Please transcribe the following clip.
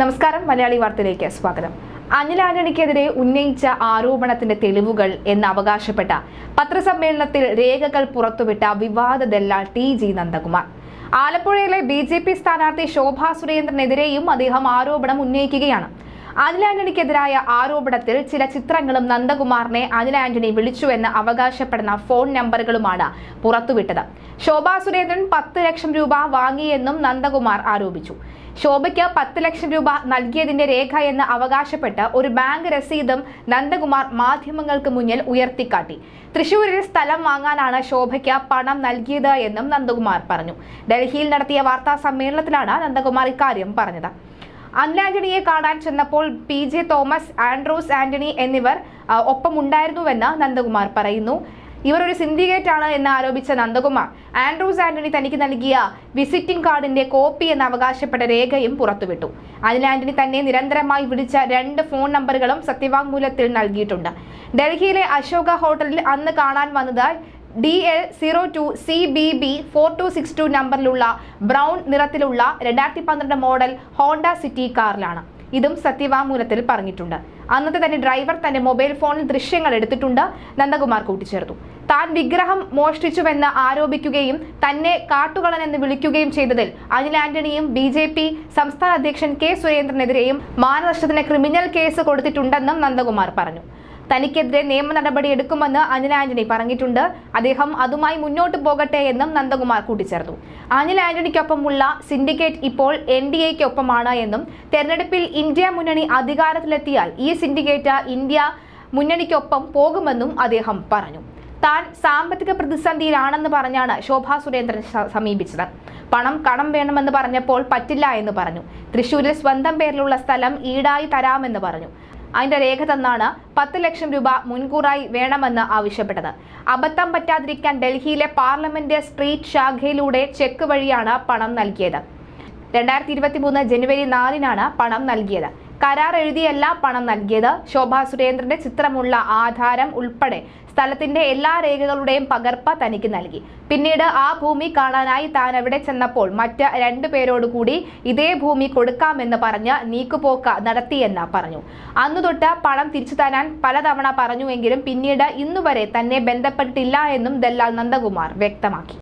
നമസ്കാരം മലയാളി വാർത്തയിലേക്ക് സ്വാഗതം. അനിൽ ആന്റണിക്കെതിരെ ഉന്നയിച്ച ആരോപണത്തിന്റെ തെളിവുകൾ എന്ന് അവകാശപ്പെട്ട പത്രസമ്മേളനത്തിൽ രേഖകൾ പുറത്തുവിട്ട വിവാദ ദല്ലാൾ ടി ജി നന്ദകുമാർ. ആലപ്പുഴയിലെ ബി ജെ പി സ്ഥാനാർത്ഥി ശോഭാ സുരേന്ദ്രനെതിരെയും അദ്ദേഹം ആരോപണം ഉന്നയിക്കുകയാണ്. അനിൽ ആന്റണിക്കെതിരായ ആരോപണത്തിൽ ചില ചിത്രങ്ങളും നന്ദകുമാറിനെ അനിൽ ആന്റണി വിളിച്ചുവെന്ന് അവകാശപ്പെടുന്ന ഫോൺ നമ്പറുകളുമാണ് പുറത്തുവിട്ടത്. ശോഭാ സുരേന്ദ്രൻ പത്ത് ലക്ഷം രൂപ വാങ്ങിയെന്നും നന്ദകുമാർ ആരോപിച്ചു. ശോഭയ്ക്ക് പത്ത് ലക്ഷം രൂപ നൽകിയതിന്റെ രേഖ എന്ന് അവകാശപ്പെട്ട് ഒരു ബാങ്ക് രസീതും നന്ദകുമാർ മാധ്യമങ്ങൾക്ക് മുന്നിൽ ഉയർത്തിക്കാട്ടി. തൃശൂരിൽ സ്ഥലം വാങ്ങാനാണ് ശോഭയ്ക്ക് പണം നൽകിയത് എന്നും നന്ദകുമാർ പറഞ്ഞു. ഡൽഹിയിൽ നടത്തിയ വാർത്താ സമ്മേളനത്തിലാണ് നന്ദകുമാർ ഇക്കാര്യം പറഞ്ഞത്. അനിൽ ആന്റണിയെ കാണാൻ ചെന്നപ്പോൾ P J Thomas Andrews Antony എന്നിവർ ഒപ്പമുണ്ടായിരുന്നുവെന്ന് നന്ദകുമാർ പറയുന്നു. ഇവർ ഒരു സിൻഡിക്കേറ്റ് ആണ് എന്ന് ആരോപിച്ച നന്ദകുമാർ ആൻഡ്രൂസ് ആന്റണി തനിക്ക് നൽകിയ വിസിറ്റിംഗ് കാർഡിന്റെ കോപ്പി എന്ന് അവകാശപ്പെട്ട രേഖയും പുറത്തുവിട്ടു. അനിൽ ആന്റണി തന്നെ നിരന്തരമായി വിളിച്ച രണ്ട് ഫോൺ നമ്പറുകളും സത്യവാങ്മൂലത്തിൽ നൽകിയിട്ടുണ്ട്. ഡൽഹിയിലെ അശോക ഹോട്ടലിൽ അന്ന് കാണാൻ വന്നത് D L zero two C B B four two six two നമ്പറിലുള്ള brown നിറത്തിലുള്ള രണ്ടായിരത്തി പന്ത്രണ്ട് മോഡൽ ഹോണ്ട സിറ്റി കാറിലാണ് ഇതും സത്യവാങ്മൂലത്തിൽ പറഞ്ഞിട്ടുണ്ട്. അന്നത്തെ തന്നെ ഡ്രൈവർ തന്റെ മൊബൈൽ ഫോണിൽ ദൃശ്യങ്ങൾ എടുത്തിട്ടുണ്ട്. നന്ദകുമാർ കൂട്ടിച്ചേർത്തു. താൻ വിഗ്രഹം മോഷ്ടിച്ചുവെന്ന് ആരോപിക്കുകയും തന്നെ കാട്ടുകളൻ എന്ന് വിളിക്കുകയും ചെയ്തതിൽ അനിൽ ആന്റണിയും ബി ജെ പി സംസ്ഥാന അധ്യക്ഷൻ കെ സുരേന്ദ്രനെതിരെയും മാനനഷ്ടത്തിന് ക്രിമിനൽ കേസ് കൊടുത്തിട്ടുണ്ടെന്നും നന്ദകുമാർ പറഞ്ഞു. തനിക്കെതിരെ നിയമ നടപടി എടുക്കുമെന്ന് അനിൽ ആന്റണി പറഞ്ഞിട്ടുണ്ട്. അദ്ദേഹം അതുമായി മുന്നോട്ട് പോകട്ടെ എന്നും നന്ദകുമാർ കൂട്ടിച്ചേർത്തു. അനിൽ ആന്റണിക്കൊപ്പമുള്ള സിൻഡിക്കേറ്റ് ഇപ്പോൾ എൻ ഡി എക്കൊപ്പമാണ് എന്നും തെരഞ്ഞെടുപ്പിൽ ഇന്ത്യ മുന്നണി അധികാരത്തിലെത്തിയാൽ ഈ സിൻഡിക്കേറ്റ് ഇന്ത്യ മുന്നണിക്കൊപ്പം പോകുമെന്നും അദ്ദേഹം പറഞ്ഞു. താൻ സാമ്പത്തിക പ്രതിസന്ധിയിലാണെന്ന് പറഞ്ഞാണ് ശോഭാ സുരേന്ദ്രൻ സമീപിച്ചത്. പണം കടം വേണമെന്ന് പറഞ്ഞപ്പോൾ പറ്റില്ല എന്ന് പറഞ്ഞു. തൃശൂരിൽ സ്വന്തം പേരിലുള്ള സ്ഥലം ഈടായി തരാമെന്ന് പറഞ്ഞു. അതിന്റെ രേഖ തന്നാണ് പത്ത് ലക്ഷം രൂപ മുൻകൂറായി വേണമെന്ന് ആവശ്യപ്പെട്ടത്. അബദ്ധം പറ്റാതിരിക്കാൻ ഡൽഹിയിലെ പാർലമെന്റ് സ്ട്രീറ്റ് ശാഖയിലൂടെ ചെക്ക് വഴിയാണ് പണം നൽകിയത്. രണ്ടായിരത്തി ഇരുപത്തി മൂന്ന് ജനുവരി നാലിനാണ് പണം നൽകിയത്. കരാർ എഴുതിയല്ല പണം നൽകിയത്. ശോഭാ സുരേന്ദ്രന്റെ ചിത്രമുള്ള ആധാരം ഉൾപ്പെടെ സ്ഥലത്തിന്റെ എല്ലാ രേഖകളുടെയും പകർപ്പ് തനിക്ക് നൽകി. പിന്നീട് ആ ഭൂമി കാണാനായി താൻ അവിടെ ചെന്നപ്പോൾ മറ്റ് രണ്ടു പേരോട് കൂടി ഇതേ ഭൂമി കൊടുക്കാമെന്ന് പറഞ്ഞ് നീക്കുപോക്ക നടത്തിയെന്ന് പറഞ്ഞു. അന്നു തൊട്ട് പണം തിരിച്ചു തരാൻ പലതവണ പറഞ്ഞുവെങ്കിലും പിന്നീട് ഇന്നുവരെ തന്നെ ബന്ധപ്പെട്ടിട്ടില്ല എന്നും ദല്ലാൽ നന്ദകുമാർ വ്യക്തമാക്കി.